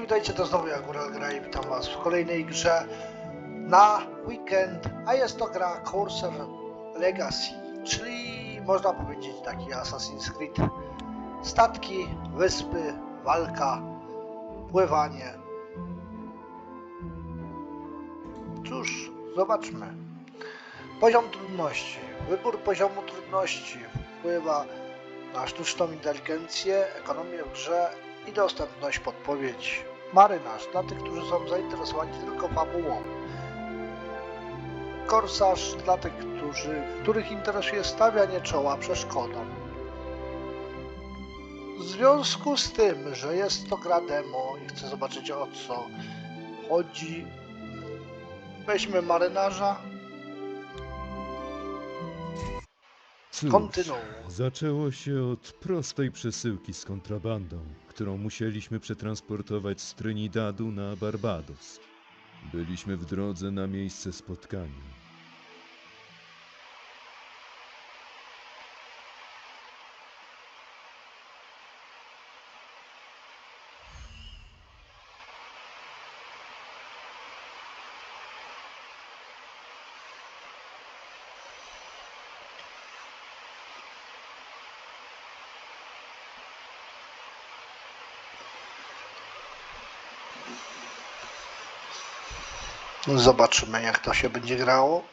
Witajcie, to znowu Góral Gra i witam was w kolejnej grze na weekend, a jest to gra Corsair Legacy, czyli można powiedzieć taki Assassin's Creed. Statki, wyspy, walka, pływanie. Cóż, zobaczmy. Poziom trudności. Wybór poziomu trudności wpływa na sztuczną inteligencję, ekonomię w grze i dostępność podpowiedzi. Marynarz dla tych, którzy są zainteresowani tylko fabułą. Korsarz dla tych, którzy, których interesuje stawianie czoła przeszkodom. W związku z tym, że jest to gra demo i chcę zobaczyć o co chodzi, weźmy marynarza, Cóż, kontynuuj. zaczęło się od prostej przesyłki z kontrabandą, którą musieliśmy przetransportować z Trinidadu na Barbados. Byliśmy w drodze na miejsce spotkania. Zobaczymy, jak to się będzie grało.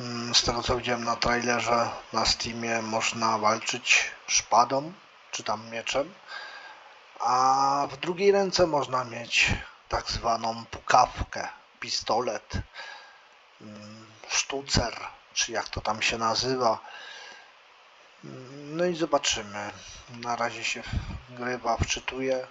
Mm, Z tego co widziałem na trailerze na Steamie można walczyć szpadą czy tam mieczem, a w drugiej ręce można mieć tak zwaną pukawkę, pistolet, mm, sztucer, czy jak to tam się nazywa. Mm, No i zobaczymy. Na razie się wgrywa, wczytuje.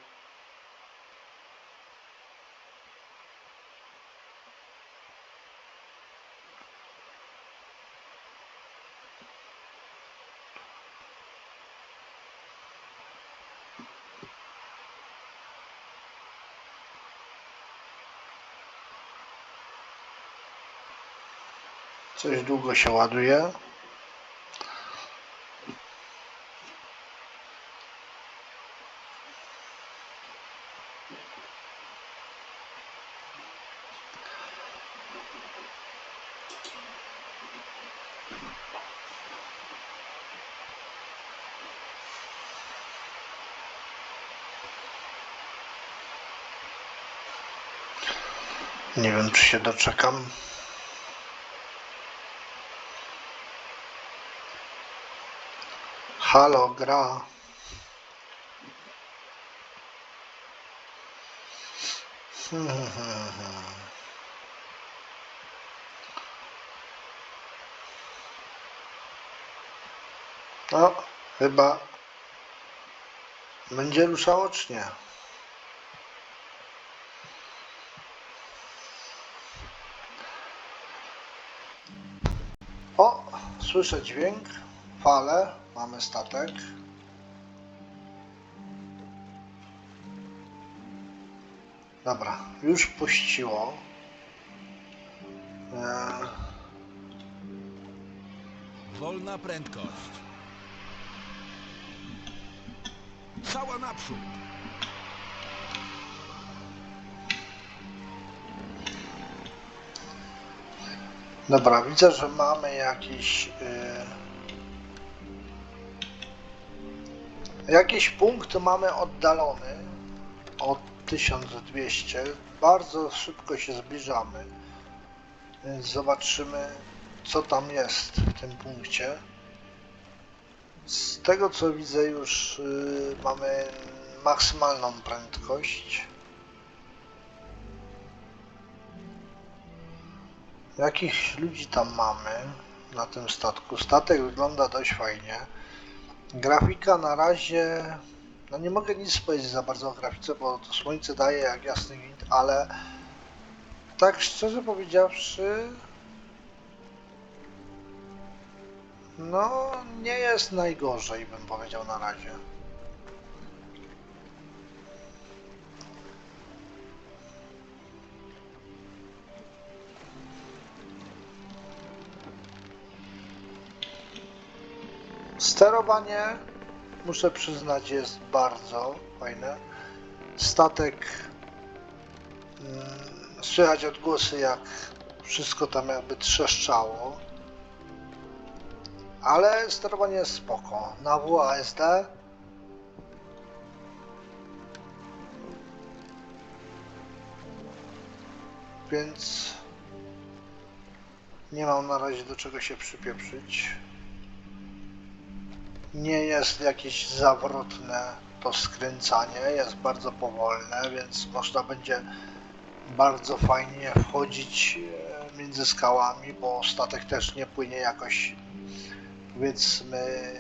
Coś długo się ładuje. Nie wiem, czy się doczekam. Halo, gra. No, chyba będzie ruszało, czy nie? O, słyszę dźwięk, falę, mamy statek. Dobra, już puściło. Eee, Wolna prędkość. Cała naprzód. dobra, widzę, że mamy jakiś. Yy, jakiś punkt mamy oddalony od 1200. Bardzo szybko się zbliżamy. Zobaczymy, co tam jest w tym punkcie. Z tego co widzę, już yy, mamy maksymalną prędkość. Jakich ludzi tam mamy na tym statku? Statek wygląda dość fajnie. Grafika na razie. No nie mogę nic powiedzieć za bardzo o grafice, bo to słońce daje jak jasny gwint, ale tak szczerze powiedziawszy. No, nie jest najgorzej, bym powiedział na razie. Sterowanie muszę przyznać, jest bardzo fajne. Statek. mm, Słychać odgłosy, jak wszystko tam jakby trzeszczało. Ale sterowanie jest spoko. Na WASD więc nie mam na razie do czego się przypieprzyć. Nie jest jakieś zawrotne to skręcanie, jest bardzo powolne, więc można będzie bardzo fajnie wchodzić e, między skałami, bo statek też nie płynie jakoś powiedzmy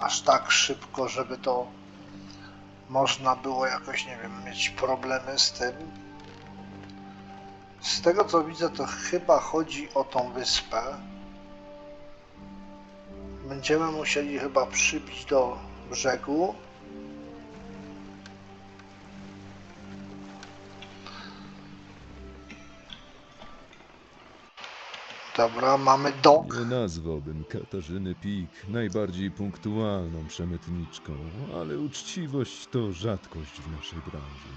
aż tak szybko, żeby to można było jakoś, nie wiem, mieć problemy z tym. Z tego co widzę, to chyba chodzi o tą wyspę. Będziemy musieli chyba przybić do brzegu. Dobra, mamy dok. Nie nazwałbym Katarzyny Pik najbardziej punktualną przemytniczką, ale uczciwość to rzadkość w naszej branży.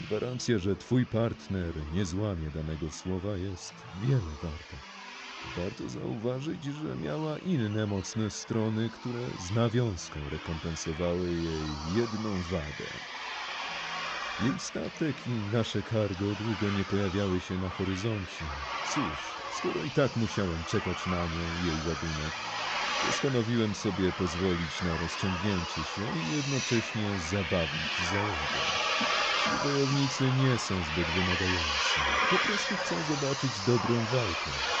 Gwarancja, że twój partner nie złamie danego słowa jest wiele warta. Warto zauważyć, że miała inne mocne strony, które z nawiązką rekompensowały jej jedną wadę. Jej statek i nasze cargo długo nie pojawiały się na horyzoncie. Cóż, skoro i tak musiałem czekać na nią i jej ładunek, postanowiłem sobie pozwolić na rozciągnięcie się i jednocześnie zabawić załogę. Wojownicy nie są zbyt wymagający. Po prostu chcą zobaczyć dobrą walkę.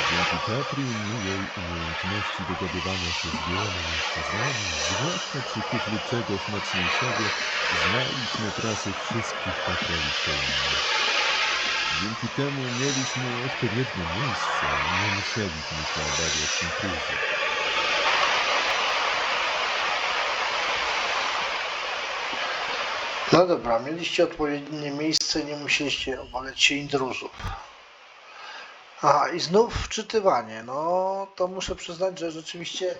Dzięki Katrin i jej umiejętności dogadywania się z wieloma mężczyznami, zwłaszcza przy kuflu czegoś mocniejszego, znaliśmy trasy wszystkich patroli. Dzięki temu mieliśmy odpowiednie miejsce nie musieliśmy się obawiać intruzji. No dobra, mieliście odpowiednie miejsce, nie musieliście obawiać się intruzów. Aha, i znów wczytywanie. No, to muszę przyznać, że rzeczywiście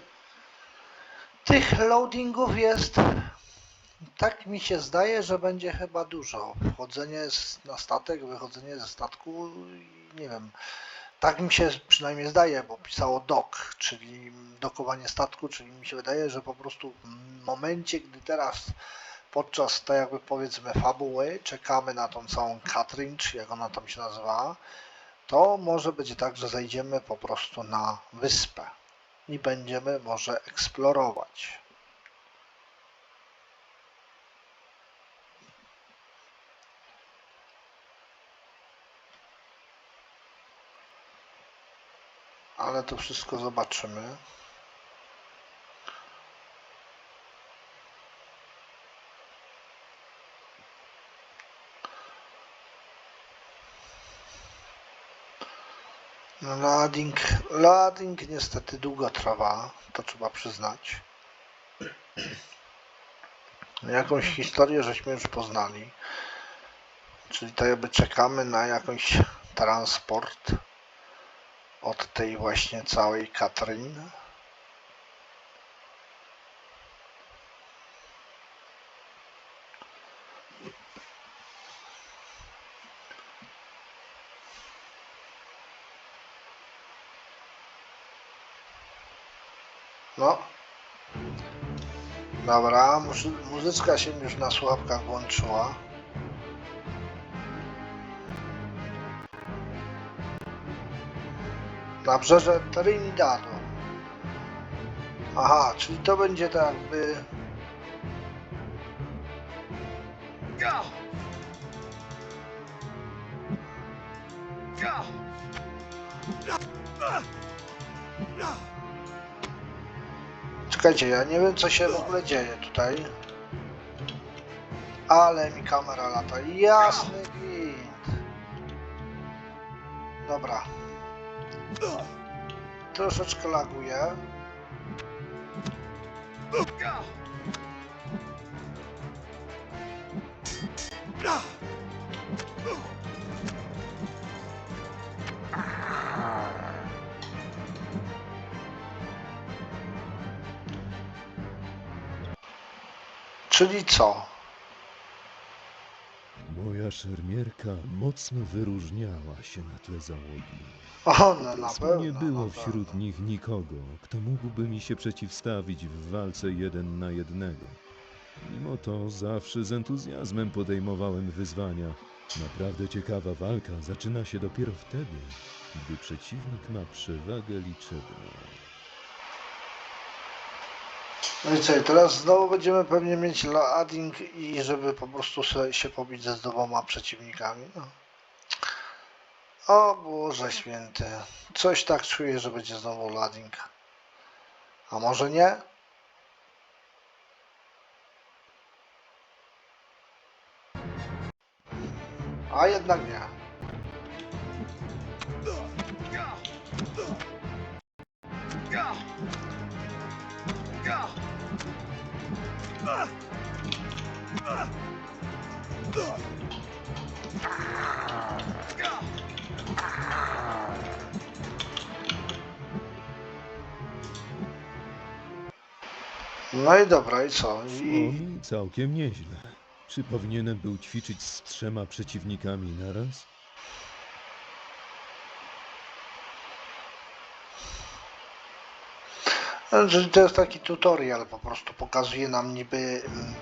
tych loadingów jest. Tak mi się zdaje, że będzie chyba dużo. Wchodzenie z- na statek, wychodzenie ze statku, nie wiem. Tak mi się przynajmniej zdaje, bo pisało dock, czyli dokowanie statku, czyli mi się wydaje, że po prostu w momencie, gdy teraz podczas tak jakby powiedzmy fabuły czekamy na tą całą Katrin, czy jak ona tam się nazywa, to może będzie tak, że zajdziemy po prostu na wyspę i będziemy może eksplorować. Ale to wszystko zobaczymy. No, Loading, loading niestety długo trwa, to trzeba przyznać. Jakąś historię żeśmy już poznali. Czyli tak jakby czekamy na jakąś transport od tej właśnie całej Katrin. No. Dobra, muzy- muzyczka się już na słuchawkach włączyła. Nabrzeże Trinidadu. Aha, czyli to będzie tak jakby... Go! Go! Czekajcie, ja nie wiem co się w ogóle dzieje tutaj. Ale mi kamera lata. Jasny gwint. Dobra. Troszeczkę laguje. Go! Czyli co? Moja szermierka mocno wyróżniała się na tle załogi. O, no na pewno. nie było na wśród pewno. nich nikogo, kto mógłby mi się przeciwstawić w walce jeden na jednego. Mimo to zawsze z entuzjazmem podejmowałem wyzwania. Naprawdę ciekawa walka zaczyna się dopiero wtedy, gdy przeciwnik ma przewagę liczebną. No i co, i teraz znowu będziemy pewnie mieć loading i żeby po prostu się pobić ze z dwoma przeciwnikami. No. O Boże święty. Coś tak czuję, że będzie znowu loading. A może nie? A jednak nie. No i dobra, i co? I, mi całkiem nieźle. Czy powinienem był ćwiczyć z trzema przeciwnikami naraz? Że to jest taki tutorial, po prostu pokazuje nam niby. mm,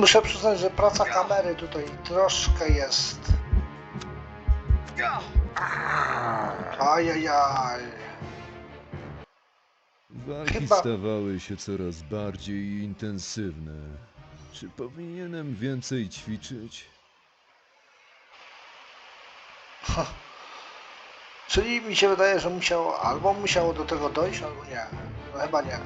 Muszę przyznać, że praca kamery tutaj troszkę jest. Ajajaj. Walki Chyba- stawały się coraz bardziej intensywne. Czy powinienem więcej ćwiczyć? Czyli mi się wydaje, że musiało, albo musiało do tego dojść, albo nie. No chyba nie.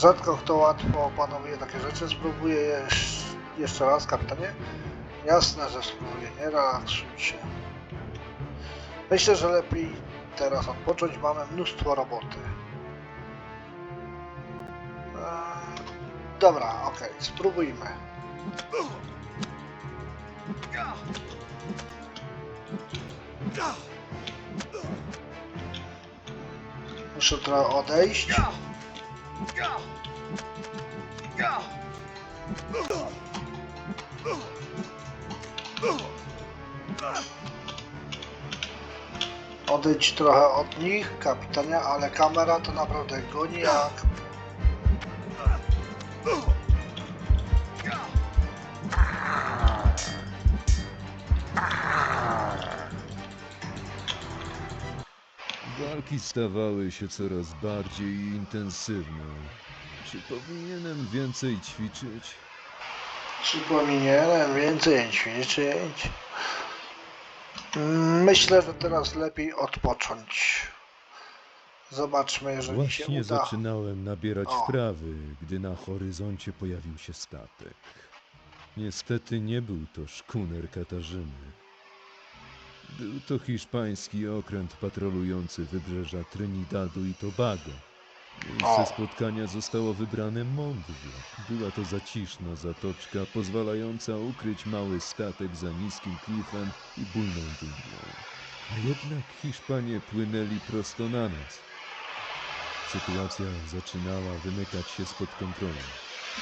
Rzadko kto łatwo opanowuje takie rzeczy. Spróbuję jeszcze raz, kapitanie. Jasne, że spróbuję. Nie relaksuj się. Myślę, że lepiej teraz odpocząć. Mamy mnóstwo roboty. Eee, dobra, okej, spróbujmy. Go! Muszę trochę odejść. Odejdź trochę od nich, kapitanie, ale kamera to naprawdę goni jak... Stawały się coraz bardziej intensywne. Czy powinienem więcej ćwiczyć? Czy powinienem więcej ćwiczyć? Myślę, że teraz lepiej odpocząć. Zobaczmy, jeżeli się Właśnie uda. zaczynałem nabierać O. wprawy, gdy na horyzoncie pojawił się statek. Niestety nie był to szkuner Katarzyny. Był to hiszpański okręt patrolujący wybrzeża Trinidadu i Tobago. Miejsce spotkania zostało wybrane mądrze. Była to zaciszna zatoczka, pozwalająca ukryć mały statek za niskim klifem i bujną dżunglą. A jednak Hiszpanie płynęli prosto na nas. Sytuacja zaczynała wymykać się spod kontroli.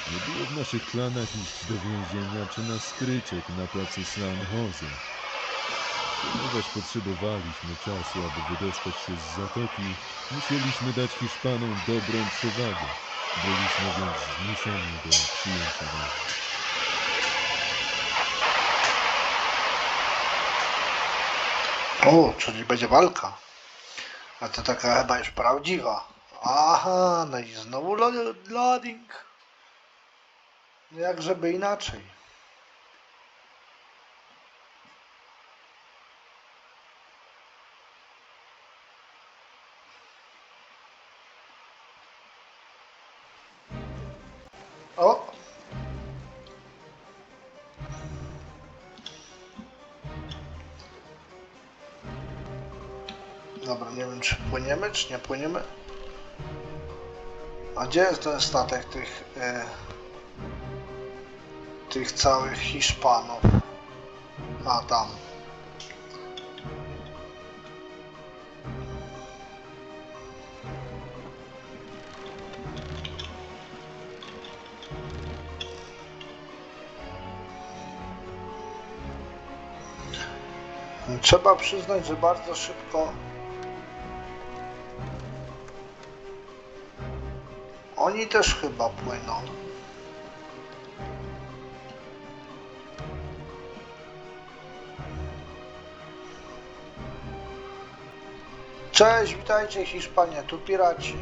Nie było w naszych planach iść do więzienia czy na stryczek na placu San Jose. Ponieważ potrzebowaliśmy czasu, aby wydostać się z zatoki, musieliśmy dać Hiszpanom dobrą przewagę. Byliśmy więc zmuszeni do przyjęcia walki. O, czyli będzie walka. A to taka chyba już prawdziwa. Aha, no i znowu lo- loading. No Jak żeby inaczej. Dobra, nie wiem czy płyniemy, czy nie płyniemy. A gdzie jest ten statek tych... E, tych całych Hiszpanów? A, tam. Trzeba przyznać, że bardzo szybko Oni też chyba płyną. Cześć, witajcie Hiszpanie, tu piraci.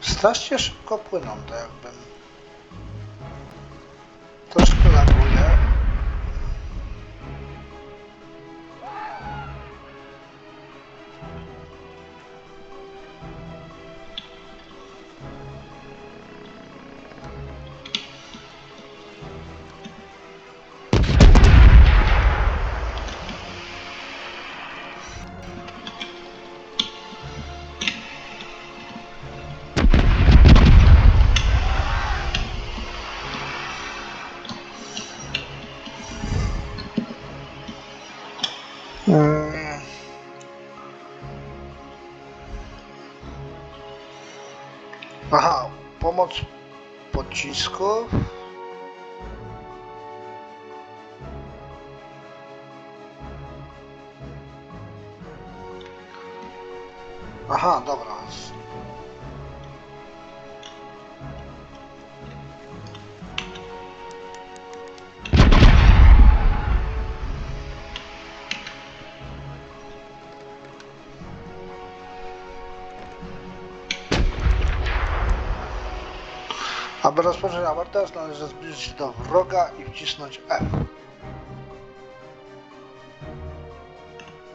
Strasznie szybko płyną, to jakbym pocisków. Aha, dobra. Rozpocząć abordaż należy zbliżyć się do wroga i wcisnąć F.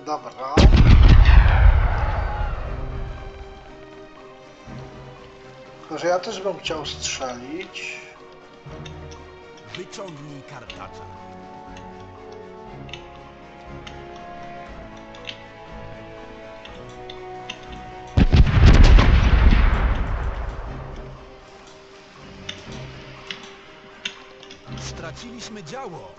Dobra. Tylko, że ja też bym chciał strzelić. Wyciągnij kartacza. Straciliśmy działo.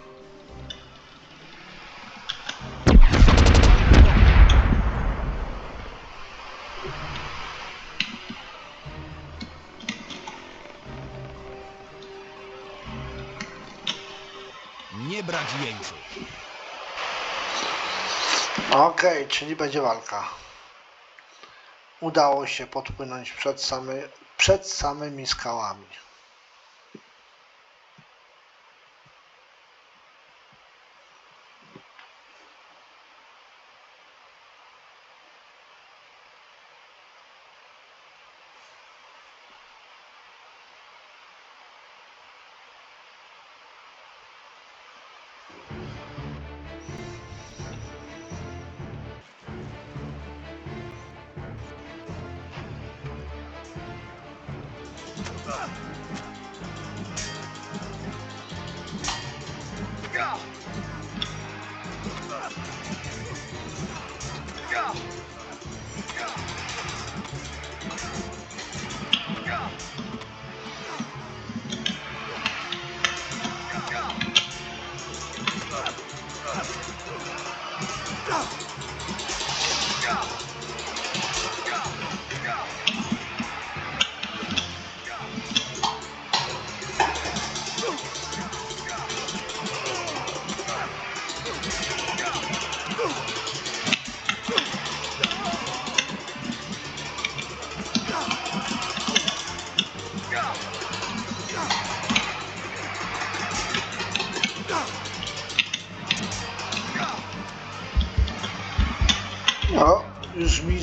Nie brać jeńców. Okej, czyli będzie walka. Udało się podpłynąć przed, samy, przed samymi skałami.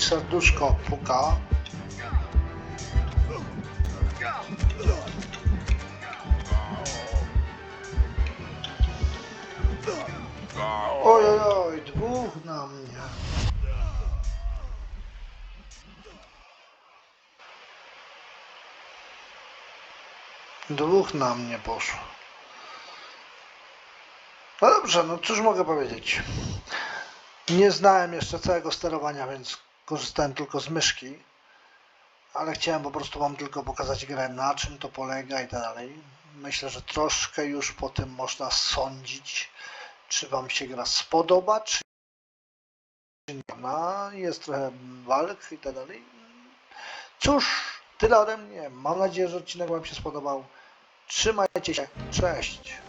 serduszko puka. Oj, oj, oj, dwóch na mnie. Dwóch na mnie poszło. No dobrze, no cóż mogę powiedzieć. Nie znałem jeszcze całego sterowania, więc korzystałem tylko z myszki. Ale chciałem po prostu wam tylko pokazać grę, na czym to polega i tak dalej. Myślę, że troszkę już po tym można sądzić, czy wam się gra spodoba, czy nie. No, jest trochę walk i tak dalej. Cóż, tyle ode mnie. Mam nadzieję, że odcinek wam się spodobał. Trzymajcie się. Cześć.